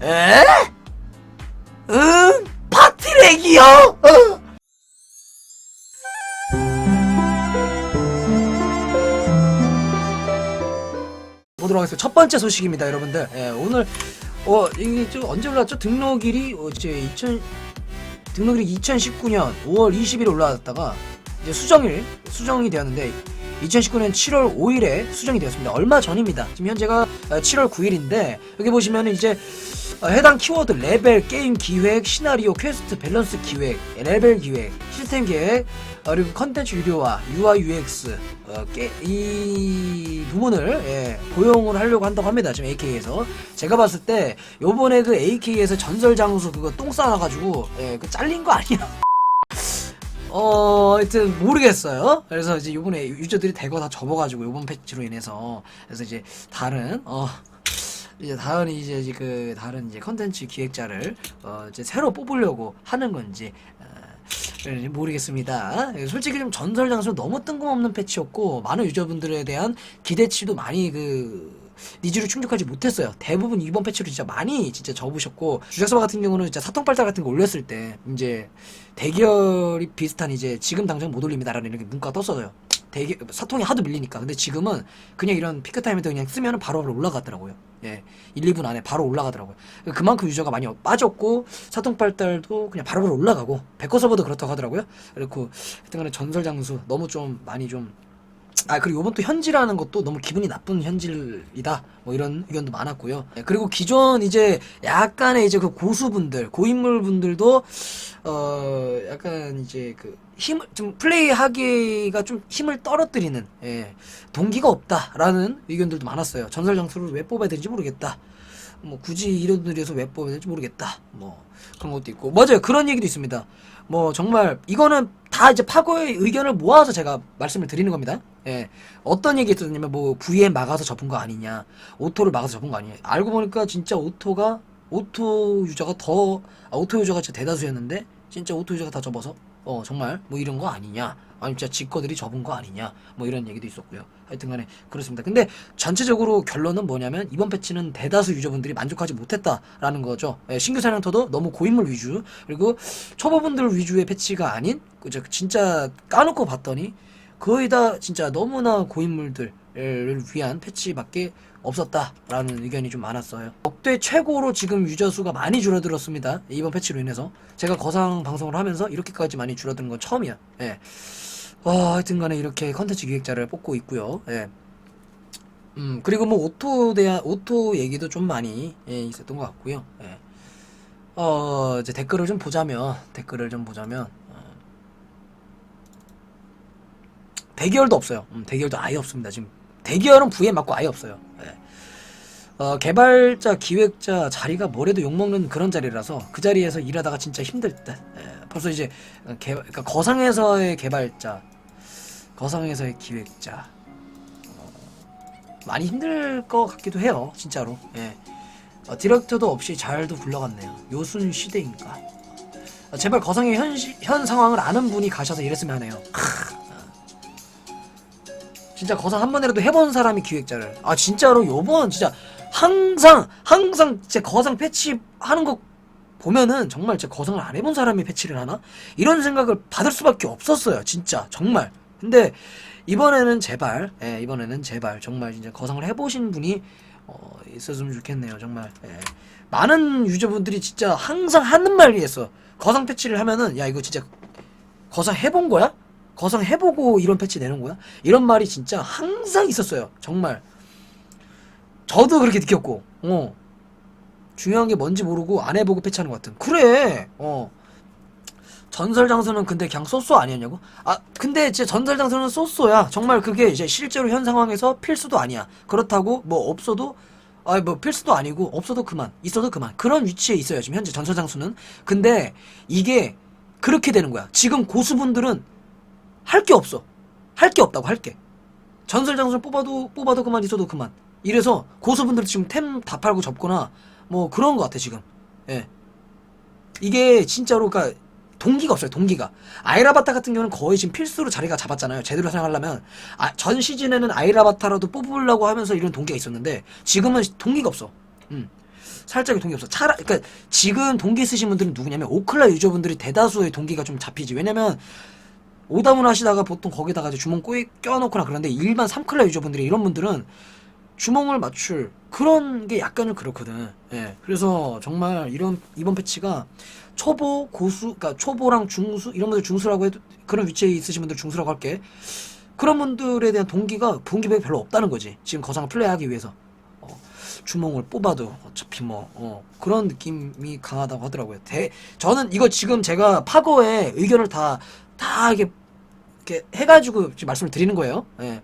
에? 응? 파티렉이요? 어. 보도록 하겠습니다. 첫 번째 소식입니다, 여러분들. 예, 오늘 어 이게 좀 언제 올라왔죠? 등록일이 어, 이제 2000 등록일이 2019년 5월 20일에 올라왔다가 이제 수정일 수정이 되었는데 2019년 7월 5일에 수정이 되었습니다. 얼마 전입니다. 지금 현재가 어, 7월 9일인데 여기 보시면은 이제 어, 해당 키워드 레벨, 게임 기획, 시나리오, 퀘스트, 밸런스 기획, 레벨 기획, 시스템 기획, 어, 그리고 컨텐츠 유료화, UI, UX 어, 게, 이 부분을 예, 고용을 하려고 한다고 합니다. 지금 AK에서 제가 봤을 때 요번에 그 AK에서 전설 장수 그거 똥 싸놔가지고 예, 그 잘린 거 아니야? 어, 하여튼 모르겠어요. 그래서 이제 요번에 유저들이 대거 다 접어가지고 요번 패치로 인해서 그래서 이제 다른 어 이제 다른 이제 그 다른 이제 컨텐츠 기획자를 어 이제 새로 뽑으려고 하는 건지 어, 예, 모르겠습니다. 예, 솔직히 좀 전설 장수 너무 뜬금없는 패치였고 많은 유저분들에 대한 기대치도 많이 그 니즈를 충족하지 못했어요. 대부분 이번 패치로 진짜 많이 진짜 접으셨고 주작서바 같은 경우는 진짜 사통팔달 같은 거 올렸을 때 이제 대결이 비슷한 이제 지금 당장 못 올립니다라는 이렇게 문구가 떴어요. 대기 사통이 하도 밀리니까. 근데 지금은 그냥 이런 피크 타임에도 그냥 쓰면은 바로 올라가더라고요. 예, 1, 2분 안에 바로 올라가더라고요. 그만큼 유저가 많이 빠졌고 사통팔달도 그냥 바로 바로 올라가고 백커 서버도 그렇다고 하더라고요. 그리고 하여튼간에 전설 장수 너무 좀 많이 좀 아 그리고 이번 또 현질하는 것도 너무 기분이 나쁜 현질이다 뭐 이런 의견도 많았고요 예, 그리고 기존 이제 약간의 이제 그 고수분들 고인물 분들도 어 약간 이제 그 힘을 좀 플레이하기가 좀 힘을 떨어뜨리는 예, 동기가 없다라는 의견들도 많았어요 전설 장수를 왜 뽑아야 되는지 모르겠다 뭐 굳이 이런 들에서 왜 뽑아야 될지 모르겠다. 뭐 그런 것도 있고 맞아요 그런 얘기도 있습니다. 뭐 정말 이거는 다 이제 파고의 의견을 모아서 제가 말씀을 드리는 겁니다. 예 어떤 얘기 있었냐면 뭐 VM 막아서 접은 거 아니냐, 오토를 막아서 접은 거 아니냐. 알고 보니까 진짜 오토가 오토 유저가 더 아, 오토 유저가 진짜 대다수였는데 진짜 오토 유저가 다 접어서? 어 정말? 뭐 이런 거 아니냐. 아니 진짜 지거들이 접은 거 아니냐? 뭐 이런 얘기도 있었고요. 하여튼간에 그렇습니다. 근데 전체적으로 결론은 뭐냐면 이번 패치는 대다수 유저분들이 만족하지 못했다라는 거죠. 예, 신규 사냥터도 너무 고인물 위주. 그리고 초보분들 위주의 패치가 아닌 그저 진짜 까놓고 봤더니 거의 다 진짜 너무나 고인물들 을 위한 패치밖에 없었다라는 의견이 좀 많았어요. 역대 최고로 지금 유저 수가 많이 줄어들었습니다. 이번 패치로 인해서 제가 거상 방송을 하면서 이렇게까지 많이 줄어드는 건 처음이야. 예. 와, 하여튼간에 이렇게 컨텐츠 기획자를 뽑고 있고요. 예. 음 그리고 뭐 오토 대한 오토 얘기도 좀 많이 예, 있었던 것 같고요. 예. 어 이제 댓글을 좀 보자면 댓글을 좀 보자면 어, 대기열도 없어요. 음, 대기열도 아예 없습니다. 지금 대기열은 VM 맞고 아예 없어요. 예. 어, 개발자, 기획자 자리가 뭐래도 욕먹는 그런 자리라서 그 자리에서 일하다가 진짜 힘들 때. 예, 벌써 이제 개, 그러니까 거상에서의 개발자, 거상에서의 기획자 어, 많이 힘들 것 같기도 해요. 진짜로. 예. 어, 디렉터도 없이 잘도 굴러갔네요. 요순 시대인가. 어, 제발 거상의 현, 시- 현 상황을 아는 분이 가셔서 이랬으면 하네요. 크. 진짜 거상 한 번이라도 해본 사람이 기획자를. 아 진짜로? 요번 진짜. 항상 항상 제 거상 패치 하는 거 보면은 정말 제 거상을 안 해본 사람이 패치를 하나? 이런 생각을 받을 수밖에 없었어요 진짜. 정말. 근데 이번에는 제발 예, 이번에는 제발 정말 진짜 거상을 해보신 분이 어, 있었으면 좋겠네요 정말. 예. 많은 유저분들이 진짜 항상 하는 말이 있어 거상 패치를 하면은 야 이거 진짜 거상 해본 거야? 거상 해보고 이런 패치 내는 거야? 이런 말이 진짜 항상 있었어요. 정말. 저도 그렇게 느꼈고, 어. 중요한 게 뭔지 모르고 안 해보고 패치하는 것 같은. 그래, 어. 전설 장소는 근데 그냥 쏘쏘 아니었냐고? 아, 근데 진짜 전설 장소는 쏘쏘야. 정말 그게 이제 실제로 현 상황에서 필수도 아니야. 그렇다고 뭐 없어도 아, 뭐 필수도 아니고 없어도 그만. 있어도 그만. 그런 위치에 있어요. 지금 현재 전설 장수는. 근데 이게 그렇게 되는 거야. 지금 고수분들은 할 게 없어. 할 게 없다고 할 게. 전설 장수를 뽑아도 뽑아도 그만 있어도 그만. 이래서 고수분들 지금 템 다 팔고 접거나 뭐 그런 것 같아 지금. 예. 이게 진짜로 그러니까 동기가 없어요. 동기가. 아이라바타 같은 경우는 거의 지금 필수로 자리가 잡았잖아요. 제대로 사용하려면 아, 전 시즌에는 아이라바타라도 뽑으려고 하면서 이런 동기가 있었는데 지금은 동기가 없어. 음. 살짝의 동기 없어. 차라, 그러니까 지금 동기 쓰신 분들은 누구냐면 오클라 유저분들이 대다수의 동기가 좀 잡히지. 왜냐면 오다문 하시다가 보통 거기다가 이제 주몽 꼬이 껴놓거나 그런데 일반 3클라 유저분들이 이런 분들은 주몽을 맞출 그런 게 약간 좀 그렇거든. 예. 그래서 정말 이런 이번 패치가 초보, 고수, 그러니까 초보랑 중수 이런 분들 중수라고 해도 그런 위치에 있으신 분들 중수라고 할게. 그런 분들에 대한 동기가 동기가 별로 없다는 거지. 지금 거상을 플레이하기 위해서. 어, 주몽을 뽑아도 어차피 뭐 어, 그런 느낌이 강하다고 하더라고요. 대, 저는 이거 지금 제가 파고의 의견을 다다 이게 이렇게 해가지고 지금 말씀을 드리는 거예요. 예.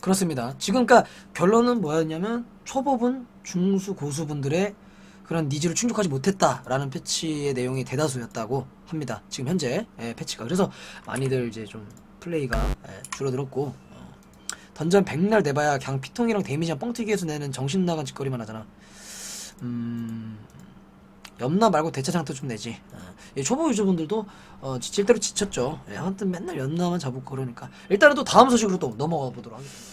그렇습니다. 지금 그러니까 결론은 뭐였냐면 초보분, 중수, 고수분들의 그런 니즈를 충족하지 못했다라는 패치의 내용이 대다수였다고 합니다. 지금 현재 예, 패치가 그래서 많이들 이제 좀 플레이가 예, 줄어들었고 어, 던전 백날 내봐야 그냥 피통이랑 데미지랑 뻥튀기해서 내는 정신 나간 짓거리만 하잖아. 음 염나 말고 대차장터 좀 내지. 어, 이 초보 유저분들도 어, 지칠 대로 지쳤죠. 예, 아무튼 맨날 염나만 잡고 그러니까 일단은 또 다음 소식으로 또 넘어가 보도록 하겠습니다.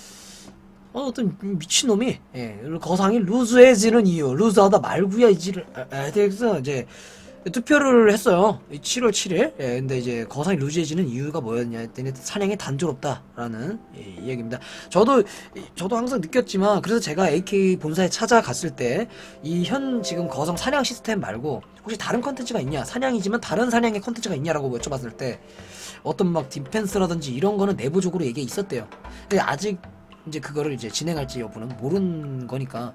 어, 어떤 미친놈이 예, 거상이 루즈해지는 이유 루즈하다 말구야 이지를 에덱스 이제 투표를 했어요. 7월 7일. 예, 근데 이제 거상이 루즈해지는 이유가 뭐였냐 했더니 사냥이 단조롭다라는 예, 이야기입니다. 저도 이- 저도 항상 느꼈지만 그래서 제가 AK 본사에 찾아갔을 때 이 현 지금 거성 사냥 시스템 말고 혹시 다른 컨텐츠가 있냐? 사냥이지만 다른 사냥의 컨텐츠가 있냐라고 여쭤봤을 때 어떤 막 디펜스라든지 이런 거는 내부적으로 얘기 있었대요. 근데 아직 이제 그거를 이제 진행할지 여부는 모르는 거니까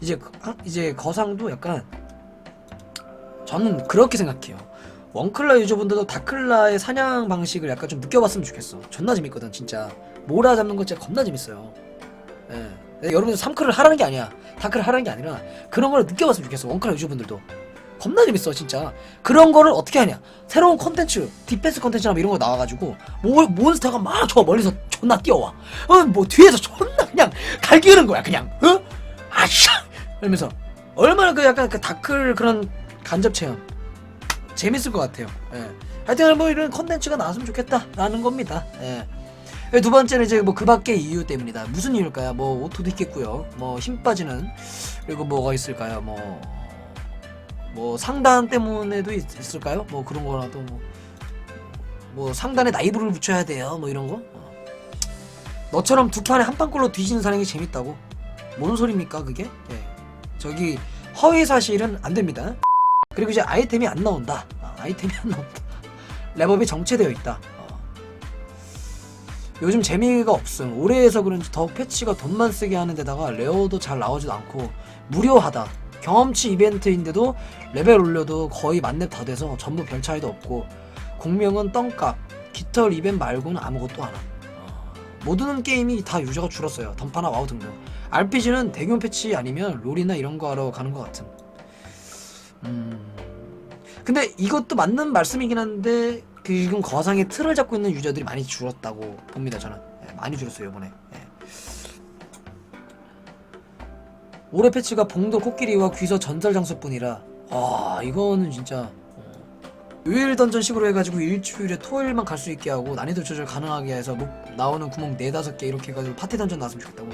이제 그- 아, 이제 거상도 약간 저는 그렇게 생각해요. 원클라 유저분들도 다클라의 사냥 방식을 약간 좀 느껴봤으면 좋겠어. 존나 재밌거든 진짜. 모라 잡는 거 진짜 겁나 재밌어요. 예. 네, 여러분들 3클을 하라는 게 아니야. 다클을 하라는 게 아니라 그런 걸 느껴봤으면 좋겠어. 원클라 유저분들도. 겁나 재밌어 진짜. 그런 거를 어떻게 하냐. 새로운 컨텐츠, 디펜스 컨텐츠나 뭐 이런 거 나와가지고 모, 몬스터가 막 저 멀리서 존나 뛰어와. 어, 뭐 뒤에서 존나 그냥 갈기는 거야 그냥. 어? 아샤! 이러면서 얼마나 그 약간 그 다클 그런 간접 체험 재밌을 것 같아요. 예. 하여튼 뭐 이런 컨텐츠가 나왔으면 좋겠다라는 겁니다. 예. 예, 두 번째는 이제 뭐 그 밖의 이유 때문이다. 무슨 이유일까요? 뭐 오토도 있겠고요. 뭐 힘 빠지는 그리고 뭐가 있을까요? 뭐, 뭐 상단 때문에도 있, 있을까요? 뭐 그런 거라도 뭐, 뭐 상단에 나이브를 붙여야 돼요. 뭐 이런 거. 어. 너처럼 두 판에 한 판꼴로 뒤지는 사람이 재밌다고? 뭔 소리입니까 그게? 예. 저기 허위 사실은 안 됩니다. 그리고 이제 아이템이 안 나온다. 아, 아이템이 안 나온다. 랩업이 정체되어 있다. 어. 요즘 재미가 없음. 올해에서 그런지 더욱 패치가 돈만 쓰게 하는 데다가 레어도 잘 나오지도 않고 무료하다. 경험치 이벤트인데도 레벨 올려도 거의 만렙 다 돼서 전부 별 차이도 없고 공명은 똥값. 깃털 이벤트 말고는 아무것도 안 함. 어. 모든 게임이 다 유저가 줄었어요. 던파나 와우 등등. RPG는 대규모 패치 아니면 롤이나 이런 거 하러 가는 것 같은. 음. 근데 이것도 맞는 말씀이긴 한데 그 지금 거상의 틀을 잡고 있는 유저들이 많이 줄었다고 봅니다. 저는 예, 많이 줄었어요 이번에. 예. 올해 패치가 봉도 코끼리와 귀서 전설 장소뿐이라 아 이거는 진짜 어. 요일 던전식으로 해가지고 일주일에 토요일만 갈 수 있게 하고 난이도 조절 가능하게 해서 목 나오는 구멍 네다섯 개 이렇게 해가지고 파티 던전 나왔으면 좋겠다고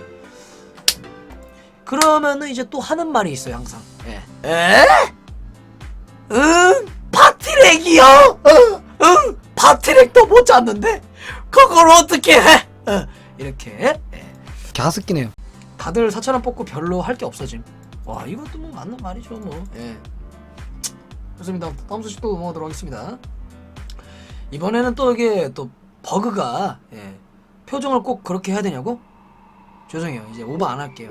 그러면은 이제 또 하는 말이 있어요 항상 예. 에? 응? 파티렉이요? 응? 응? 파티렉도 못 잡는데? 그걸 어떻게 해? 어, 이렇게 예. 갸스끼네요 다들 4천원 뽑고 별로 할 게 없어짐 와 이것도 뭐 맞는 말이죠 뭐 예. 좋습니다 다음 소식 또 넘어가도록 하겠습니다 이번에는 또 이게 또 버그가 예. 표정을 꼭 그렇게 해야 되냐고? 죄송해요 이제 오버 안 할게요